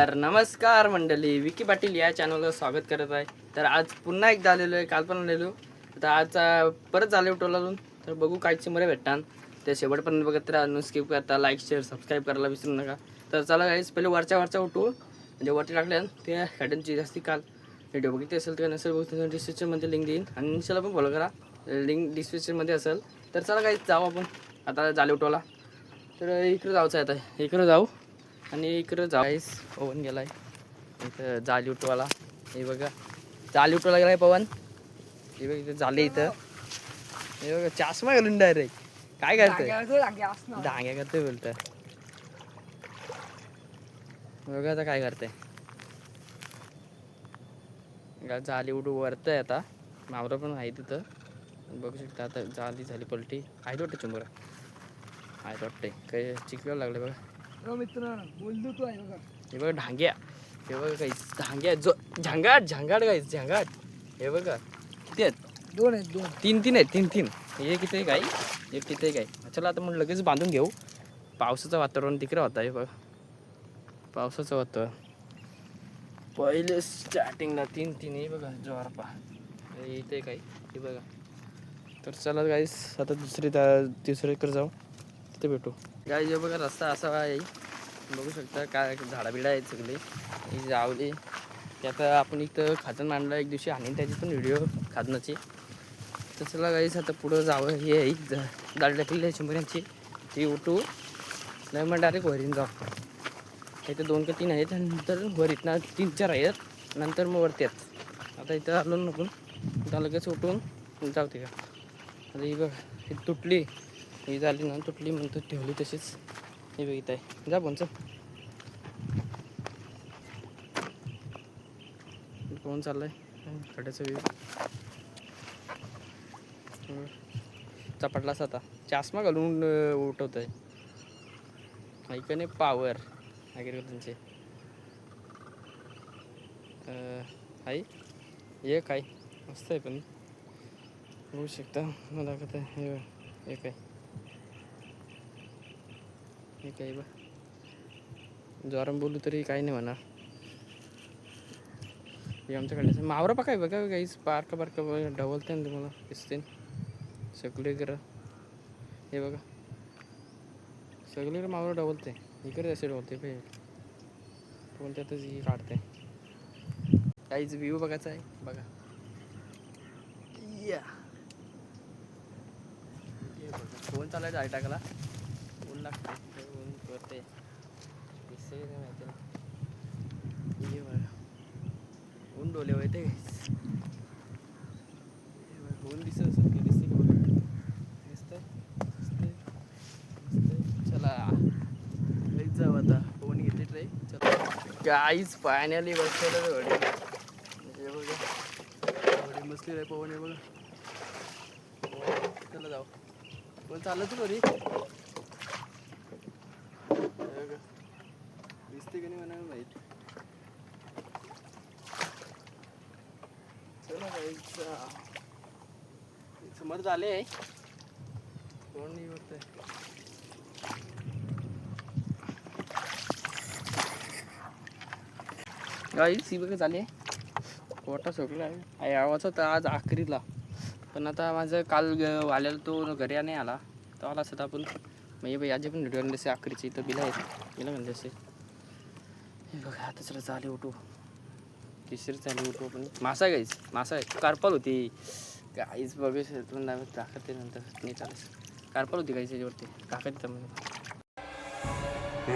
तर नमस्कार मंडळी विकी पाटील या चॅनलवर स्वागत करत आहे. तर आज पुन्हा एकदा आलेलो आहे काल पण आलेलो. तर आज परत झाले टोलातून तर बघू काय चिमरे भेटतात. ते शेवटपर्यंत बघत राहा स्किप करता लाईक शेअर सबस्क्राईब करायला विसरू नका. तर चला गाईस पहिले वरच्या वरच्या उठू म्हणजे वरती टाकल्या ते हॅडनची जास्ती काल. व्हिडिओ बघितली असेल तर नसेल बघतो डिस्क्रिप्शनमध्ये लिंक देईन. आणि इन्स्टाला पण फॉलो करा. लिंक डिस्क्रिप्शनमध्ये असेल. तर चला काहीच जाऊ आपण. आता झाले उठवला तर इकडं जायचं आहे आता. इकडं जाऊ. आणि इकडं जाईस पवन गेलाय. इथं जाली उठवाला हे बघा. जाली उठवायला गेलाय पवन. हे बघ इथं झाले इथं. हे बघा चष्मा घालून डायरेक्ट काय करतोय? डांग्या करतोय बोलतोय बघा आता काय करतंय. जाली उठू वरतंय आता. मावरं पण आहे तिथं बघू शकता आता जाली झाली पलटी. आहे वाटतं चुंबरा? आहे वाटतंय. काही चिकला लागले बघा. मित्र बोलतो तू आहे बघा. हे बघा ढांग्या. हे बघा काही ढांग्या. जो झंगाट झंगाट काही झंगाट. हे बघा. किती आहेत? दोन आहेत दोन. तीन तीन आहेत तीन तीन. हे किती आहे गाई एक किती आहे गाई चला आता मग लगेच बांधून घेऊ. पावसाचं वातावरण तिकडे होतं हे बघा. पावसाचं वातावरण. पहिले स्टार्टिंगला तीन तीन हे बघा ज्वार पहा. इथे काही हे बघा. तर चला गाईस आता दुसरी तिसरीकडे जाऊ. तिथे भेटू. काय जे बघा रस्ता असा आहे. बघू शकता काय झाडा बिडा आहेत सगळे. जावले ते आता आपण इथं खाजन मांडलं एक दिवशी आणि त्याची पण व्हिडिओ खाजनाची तर चला गाईस आता पुढं जावं. हे आहे ज- टाकलेली आहे शंभर ती उठू. नाही मग डायरेक्ट वरीन जाऊ. इथं दोन का तीन आहेत. नंतर वर तीन चार आहेत. नंतर मग वरती आहेत. आता इथं आलो नको आता लगेच उठून जाऊ ते. का आता ही बघ ही तुटली. ही झाली ना तुटली म्हणतो ठेवली तशीच. हे बघित आहे. जा बोनचं कोण चाललंय? कड्याचं व्यू चपटलाच आता. चष्मा घालून उठवत आहे ऐकणे पावर त्यांचे? आई एक आहे. मस्त आहे पण. होऊ शकता. मला दाखवत आहे हे एक आहे. हे काही बा. ज्वारम बोलू तरी काही नाही म्हणा. हे आमच्याकडे मावरा पकाय बघा काहीच पार्क पार्क ढवलते ना तुम्हाला दिसते सगळे घर. हे बघा. सगळीकडे मावरा ढवलते. इकडे असे ढवलते पाहिजे पण त्यातच ही काढते. काहीच व्ह्यू बघायचा आहे. बघा. या. फोन चालायचा आहे टाकला ऊन लागते. ऊन करते. दिसते नाही माहिती नाही. ये ऊन डोले होते ऊन दिसत असेल की दिसते का बघा. दिसतंय? दिसतंय? दिसतंय? चला. लईच जाऊ आता. फोन घेते ट्रे चला. काहीच फायनली बसलेलं घडी हे बघा. घडी बसली रे पवन हे बघा. चला जाऊ. पण चाललं तू घरी हे बघा. दिसते का नाही म्हणा माहीत चला जायचं समोर झाले कोण नाही होत गाई सी बघा झाले पोटा सगळं आहे. आवाज होता आज आखरीला पण आता माझं काल वाल्याला तो घरी नाही आला. तो आला असता आपण म्हणजे बाई आजी पण व्हिडिओ आणले असे आखरीची. इथं बिला आहेत. बिला म्हणले असे. बघा आता चला झाले उठू. तिसरी चालू उठू आपण. मासा गाईच मासा कारपाल होती. गाईच बघू शकतो टाकत ते नंतर. नाही चालेल कारपाल होती गाईच याच्यावरती. टाकत तिथं म्हणजे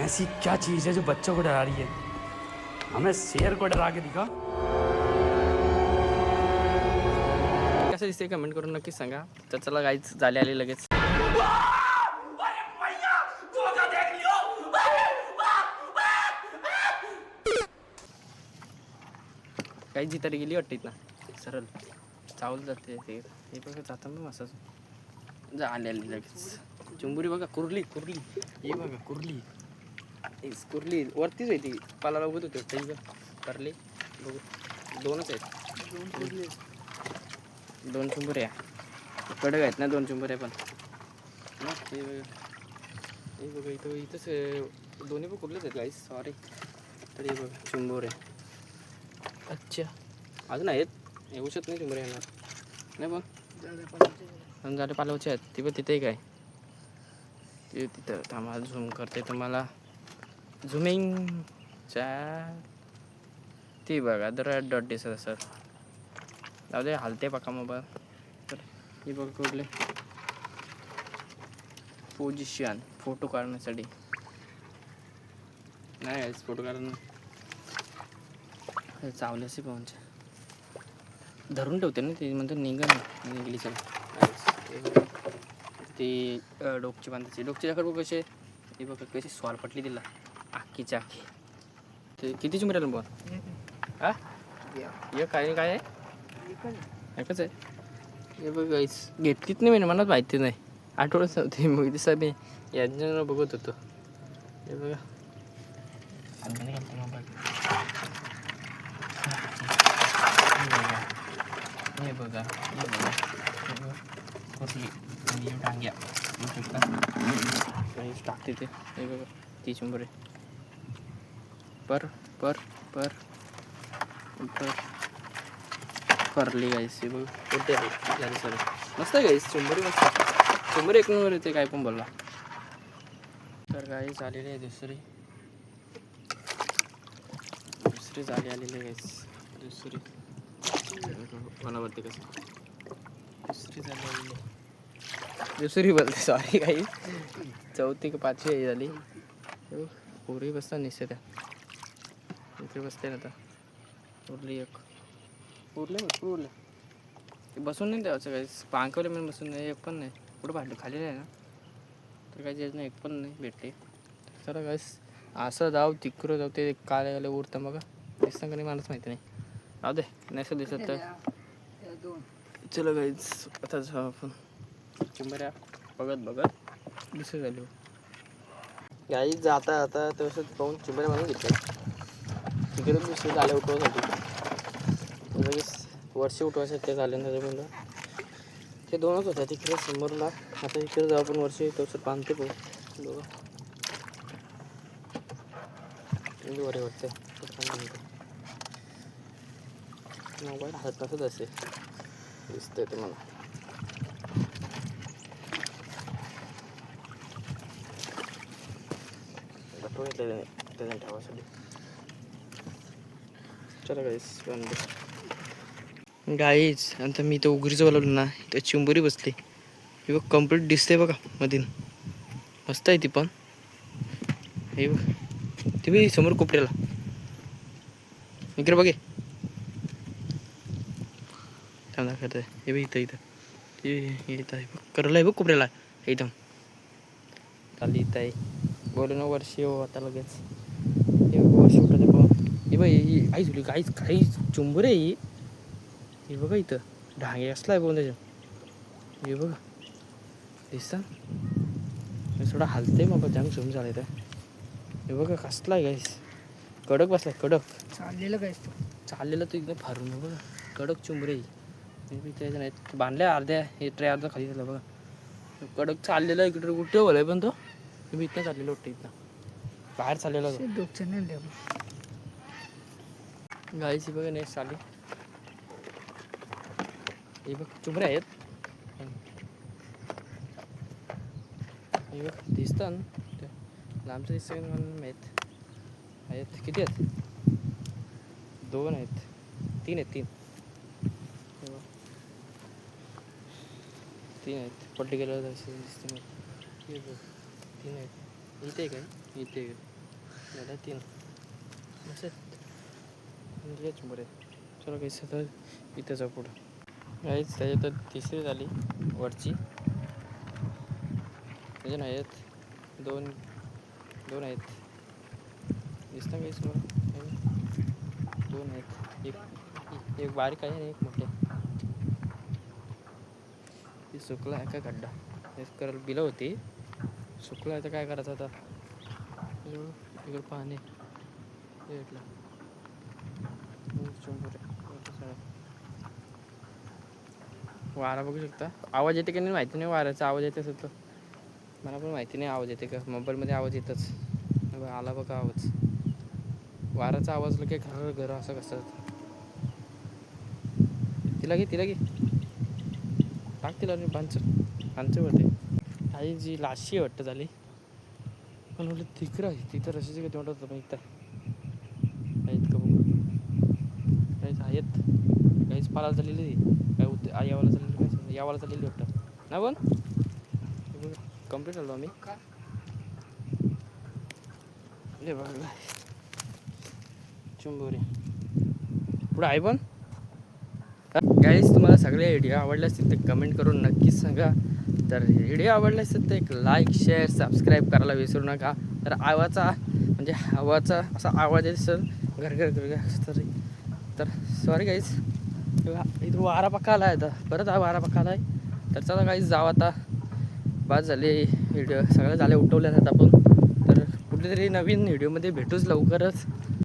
ऐसी क्या चीज़ है जो बच्चों को डरा रही है? हमें शेर को डरा के दिखा। कसं दिसते कमेंट करून नक्कीच सांगा. तर चला गाईच झाले आले लगेच. काही जितारी गेली वाटते ना सरळ. चावल जाते ते. हे बघा जाताना मसाज जा आले आली लगेच. चुंबुरी बघा कुर्ली कुर्ली. हे बघा कुर्ली. हेच कुर्ली. वरतीच आहे ती. पाला उभत होते. काही बघ करले. बघू. दोनच आहेत. दोन चुंबुऱ्या. कडक आहेत ना दोन चुंबुऱ्या पण. ना, हे बघा. हे बघा इथं इथंच दोन्ही पण कुठलेच आहेत गाईस सॉरी तरी बघा चिंबोरे अच्छा. अजून आहेत येऊ शकत नाही तुम्हाला येणार. नाही बघ पण झाले पालवचे आहेत. ती पण तिथे काय? ते तिथं थांबा झूम करते तुम्हाला. झुमिंगच्या ती बघा दर डॉट दिसत असत जाऊ दे हालते पका मोबाईल तर ही बघ कुठले. पोजिशन फोटो काढण्यासाठी. नाही फोटो काढणं चावल्याचे पाहूनचे धरून ठेवते ना ते म्हणतात निघा ना निघली चला. ती डोकची बांधायची. डोकची जाकर बघ कसे ते बघ कशी सॉल पटली तिला. आखीच्या आखी. ते किती चिमऱ्याला बघ हा? हे काय काय आहे? एकच आहे. हे बघ घेतलीच नाही मी मला माहिती नाही. आठवडच नव्हती मग दिसा मी यांच्या बघत होतो. हे बघा. हे बघा हे बघा. हे कुठली आणि डांग्या बघू. शकता टाकते ते हे बघा ती शंभर आहे. पर पर पर पर. परली गाईस हे बघ. कुठे आहे? झाली सर मस्त आहे गाईस चुंबरी मस्त. शंभर एक नंबर येते काय पण बोलला. तर गाई झालेली आहे दुसरी. दुसरी झाली आलेली आहे गाईस दुसरी. मनावरती कसं? दुसरी बोलते सॉरी काही चौथी का पाचवी झाली. हे पोरी बसतात निश्चित. त्या इकडे बसते ना आता. उरली एक. उरले भरपूर उरले. ते बसून नाही द्यायचं काही पांकवले म्हणून बसून नाही एक पण नाही. कुठं भांडू खाली आहे ना. तर काही जेच नाही एक पण नाही भेटले. चला काय असं जाऊ तिकडं जाऊ ते काले आले उरतं बघा. दिसतं का नाही मलाच माहिती नाही. जाऊ दे नाही दिसत तर चला गाईच आता जाऊ आपण. चिंबऱ्या बघत बघत. दिसत झाली. गाई जाता आता तसंच पाहून चिंबऱ्या म्हणून घेतल्या तिकडे दुसरे झाले उठवसाठी लगेच वर्ष उठवायचे ते झाले ना त्याच्यामुळं ते दोनच होत्या तिकडे समोरला. आता इकडे जाऊ आपण वर्षी तसं बांधते पाहू दोघं बरे वाटते मोबाईल हात नसत असे दिसतंय तुम्हाला. बटवून ठेवासाठी. चला गाईस बंद गाईच आता मी तो उघडीचं बोलवलं ना तर चिंबोरी बसते हे बघ कंप्लीट दिसते बघा मधीन. मस्त आहे ती पण. हे बघ. ती बी समोर कोपऱ्याला. इकडे बघे थांब दाखवत हे बघ इथं इथं. इथं आहे बघ. करला आहे बघ कोपऱ्याला. एकदम चालली इथं आहे. बोलू ना वर्षी हो आता लगेच. हे बघ वर्षी उठते पण हे बघ ही आई झुली काहीच काही चुंबर आहे ही. हे बघा इथं. ढांगे असला आहे बघून त्याच्या हे बघा. दिसतं? हे थोडा हलते मग जाम झुम झालं इथं. हे बघा कसला आहे गाईस कडक बसलाय कडक. चाललेलं काय चाललेलं तर एकदम फारून आहे बघा. कडक चुंबरे बी त्याच्या नाही. बांधल्या अर्ध्या हे ट्रे अर्धा खाली झालं बघा. कडक चाललेलं आहे इकडे कुठे बोलाय पण तो? हे बी इथं चाललेलं वाटतं इथं बाहेर चाललेला गाईची बघा नाही चालली हे बघ चुंबरे आहेत. हे बघ दिसतं लांबचं दिसतं माहीत? आहेत. किती आहेत? दोन आहेत. तीन आहेत तीन हे बघ. तीन आहेत. तसं दिसते मला. तीन आहेत. इथे काय इथे तीन. असं म्हणजे चुंबर आहेत. चला काही तर इथं जाऊ पुढं. काहीच त्याच्यात तर तिसरी झाली वरची. अजून आहेत. दोन दोन आहेत. दिसतं काही समोर दोन आहेत. एक एक बारीक आहे आणि एक ती सुकला आहे का खड्डा? हेच करायला बिलं होती. सुकला आहे तर काय करायचं आता? इकडं पाणी. वारा बघू शकता. आवाज येते की नाही माहिती नाही वाऱ्याचा आवाज येते असेल तर. मला पण माहिती नाही आवाज येते का? मोबाईलमध्ये आवाज येतच. आला बघा आवाज. वाराचा आवाज लगे घर घर असं कसं तिला घे तिला घे. टाकतील तिला रे पांच पांच वाटते. आई जी लाशी आहे वाटतं झाली. पण म्हटलं तिकडं आहे. तिथं रशीची किती वाटत होतं पण इथं आहेत का बघू. काहीच आहेत. काहीच पाला चाललेली काय होते यावाला चाललेली काय यावाला चाललेली वाटतं. ना पण? कंप्लीट झालो आम्ही. हे बघा. चुंबोरी. पुढं आहे पण? सगळे व्हिडिओ आवडले असतील तर कमेंट करून नक्कीच सांगा. तर व्हिडिओ आवडले असतील तर एक लाईक शेअर सबस्क्राईब करायला विसरू नका. तर आवाचा म्हणजे हवाचा असा आवाज आहे सर घर घर घर घर तर सॉरी गाईज इथं वारा पक्का आला आहे आता. परत हा वारा पक्का आला आहे तर चला काहीच जावं आता. बाद झाले व्हिडिओ. सगळे झाले उठवले आहेत आपण. तर कुठेतरी नवीन व्हिडिओमध्ये भेटूच लवकरच.